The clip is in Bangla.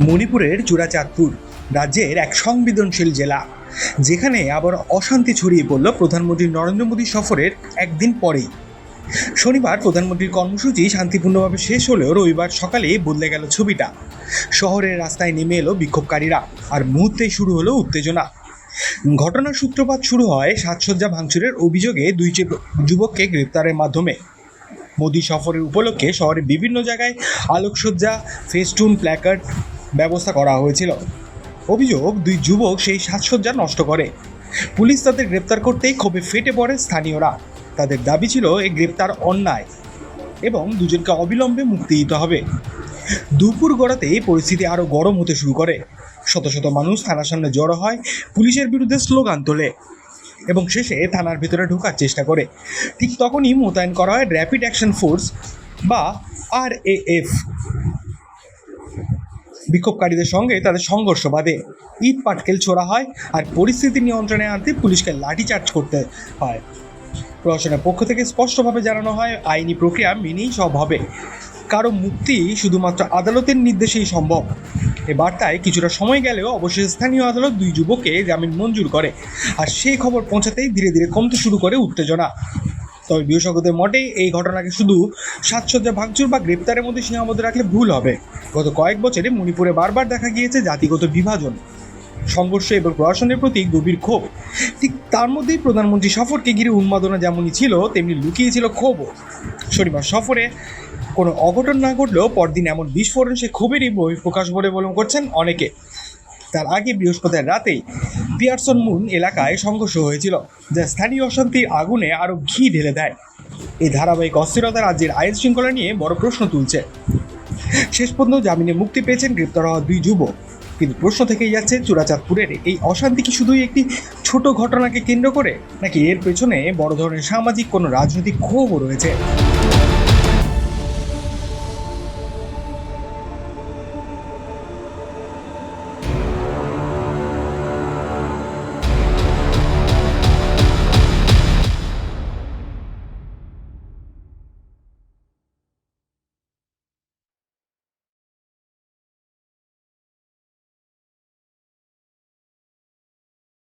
মণিপুরের চূড়াচাঁদপুর, রাজ্যের এক সংবেদনশীল জেলা, যেখানে আবার অশান্তি ছড়িয়ে পড়ল প্রধানমন্ত্রী নরেন্দ্র মোদী সফরের একদিন পরেই। শনিবার প্রধানমন্ত্রীর কর্মসূচি শান্তিপূর্ণভাবে শেষ হলেও রবিবার সকালে বদলে গেল ছবিটা। শহরের রাস্তায় নেমে এলো বিক্ষোভকারীরা, আর মুহূর্তেই শুরু হলো উত্তেজনা। ঘটনার সূত্রপাত শুরু হয় সাজসজ্জা ভাঙচুরের অভিযোগে দুই যুব- যুবককে গ্রেপ্তারের মাধ্যমে। মোদী সফরের উপলক্ষে শহরের বিভিন্ন জায়গায় আলোকসজ্জা, ফেস্টুন, প্ল্যাকার্ড ব্যবস্থা করা হয়েছিল। অভিযোগ, দুই যুবক সেই সাজসজ্জা নষ্ট করে। পুলিশ তাদের গ্রেপ্তার করতেই ক্ষোভে ফেটে পড়ে স্থানীয়রা। তাদের দাবি ছিল এই গ্রেপ্তার অন্যায় এবং দুজনকে অবিলম্বে মুক্তি দিতে হবে। দুপুর গড়াতেই পরিস্থিতি আরও গরম হতে শুরু করে। শত শত মানুষ থানার সামনে জড়ো হয় পুলিশের বিরুদ্ধে স্লোগান তোলে এবং শেষে থানার ভিতরে ঢোকার চেষ্টা করে। ঠিক তখনই মোতায়েন করা হয় র্যাপিড অ্যাকশন ফোর্স বা আর এফ বিক্ষোভকারীদের সঙ্গে তাদের সংঘর্ষ বাধে ইট পাটকেল ছোড়া হয় আর পরিস্থিতি নিয়ন্ত্রণে আনতে পুলিশকে লাঠিচার্জ করতে হয়। প্রশাসনের পক্ষ থেকে স্পষ্টভাবে জানানো হয়, আইনি প্রক্রিয়া মেনেই সব হবে। কারও মুক্তি শুধুমাত্র আদালতের নির্দেশেই সম্ভব। এ বার্তায় কিছুটা সময় গেলেও অবশেষে স্থানীয় আদালত দুই যুবককে জামিন মঞ্জুর করে। আর সেই খবর পৌঁছাতেই ধীরে ধীরে কমতে শুরু করে উত্তেজনা। তবে বিশেষজ্ঞদের মতে, এই ঘটনাকে শুধু সাজসজ্জা, ভাঙচুর বা গ্রেপ্তারের মধ্যে সীমাবদ্ধ রাখলে ভুল হবে। গত কয়েক বছরে মণিপুরে বারবার দেখা গিয়েছে জাতিগত বিভাজন, সংঘর্ষ এবং প্রশাসনের প্রতি গভীর ক্ষোভ। ঠিক তার মধ্যেই প্রধানমন্ত্রী সফরকে ঘিরে উন্মাদনা যেমনই ছিল, তেমনি লুকিয়ে ছিল ক্ষোভও। শনিবার সফরে কোনো অঘটন না ঘটলেও পরদিন এমন বিস্ফোরণ সে ক্ষোভেরই বহিঃপ্রকাশ বলে বলে করছেন অনেকে। তার আগে বৃহস্পতিবার রাতেই পিয়ারসন মুন এলাকায় সংঘর্ষ হয়েছিল, যা স্থানীয় অশান্তির আগুনে আরও ঘি ঢেলে দেয়। এই ধারাবাহিক অস্থিরতা রাজ্যের আইন শৃঙ্খলা নিয়ে বড় প্রশ্ন তুলছে। শেষ পর্যন্ত জামিনে মুক্তি পেয়েছেন গ্রেপ্তার হওয়া দুই যুবক। কিন্তু প্রশ্ন থেকেই যাচ্ছে, চূড়াচাঁদপুরের এই অশান্তি কি শুধুই একটি ছোট ঘটনাকে কেন্দ্র করে, নাকি এর পেছনে বড় ধরনের সামাজিক কোনো রাজনৈতিক ক্ষোভও রয়েছে?